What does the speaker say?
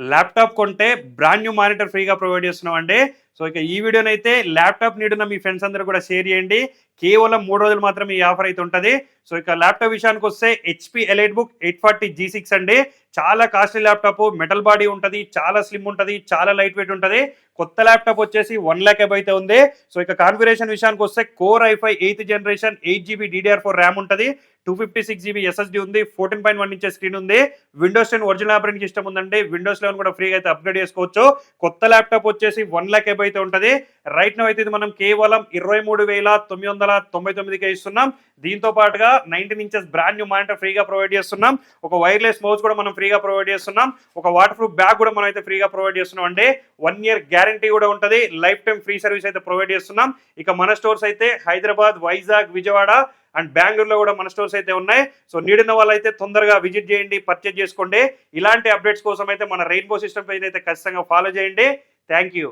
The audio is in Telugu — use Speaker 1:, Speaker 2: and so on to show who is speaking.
Speaker 1: ల్యాప్టాప్ కొంటే బ్రాండ్ న్యూ మానిటర్ ఫ్రీగా ప్రొవైడ్ చేస్తున్నాం అండి సో ఇక ఈ వీడియోనైతే ల్యాప్టాప్ నీడున్న మీ ఫ్రెండ్స్ అందరూ కూడా షేర్ చేయండి. కేవలం మూడు రోజులు మాత్రమే ఈ ఆఫర్ అయితే ఉంటుంది. సో ఇక ల్యాప్టాప్ విషయానికి వస్తే HP elite book eight forty G six అండి. చాలా కాస్ట్లీ ల్యాప్టాప్ మెటల్ బాడీ ఉంటుంది చాలా స్లిమ్ ఉంటుంది చాలా లైట్ వెయిట్ ఉంటుంది. కొత్త ల్యాప్టాప్ వచ్చేసి వన్ ల్యాక్ అబ్ అయితే ఉంది. సో ఇక కాన్ఫిగరేషన్ విషయానికి వస్తే core i five eighth generation eight GB DDR four RAM ఉంటుంది. Two fifty six GB SSD ఉంది fourteen point one inches screen ఉంది. Windows ten original operating system ఉందండి. విండోస్ లెవెన్ కూడా ఫ్రీగా అయితే అప్గ్రేడ్ చేసుకోవచ్చు. కొత్త ల్యాప్టాప్ వచ్చేసి వన్ ల్యాక్ అబ్ అయితే ఉంటుంది. రైట్ నో అయితే ఇది మనం కేవలం ఇరవై మూడు వేల తొమ్మిది వందల తొంభై తొమ్మిదికే ఇస్తున్నాం. దీంతో పాటుగా nineteen inches brand new monitor ఫ్రీగా ప్రొవైడ్ చేస్తున్నాం. ఒక వైర్లెస్ మౌస్ కూడా మనం ఫ్రీగా ప్రొవైడ్ చేస్తున్నాం. ఒక వాటర్ ప్రూఫ్ బ్యాగ్ కూడా మనం అయితే ఫ్రీగా ప్రొవైడ్ చేస్తున్నాం. అంటే వన్ ఇయర్ గ్యారంటీ కూడా ఉంటుంది. లైఫ్ టైం ఫ్రీ సర్వీస్ అయితే ప్రొవైడ్ చేస్తున్నాం. ఇక మన స్టోర్స్ అయితే హైదరాబాద్ వైజాగ్ విజయవాడ అండ్ బెంగళూరులో కూడా మన స్టోర్స్ అయితే ఉన్నాయి. సో నీడిన వాళ్ళైతే తొందరగా విజిట్ చేయండి పర్చేజ్ చేసుకోండి. ఇలాంటి అప్డేట్స్ కోసం అయితే మన రెయిన్బో సిస్టమ్ పేజ్ అయితే ఖచ్చితంగా ఫాలో చేయండి. Thank you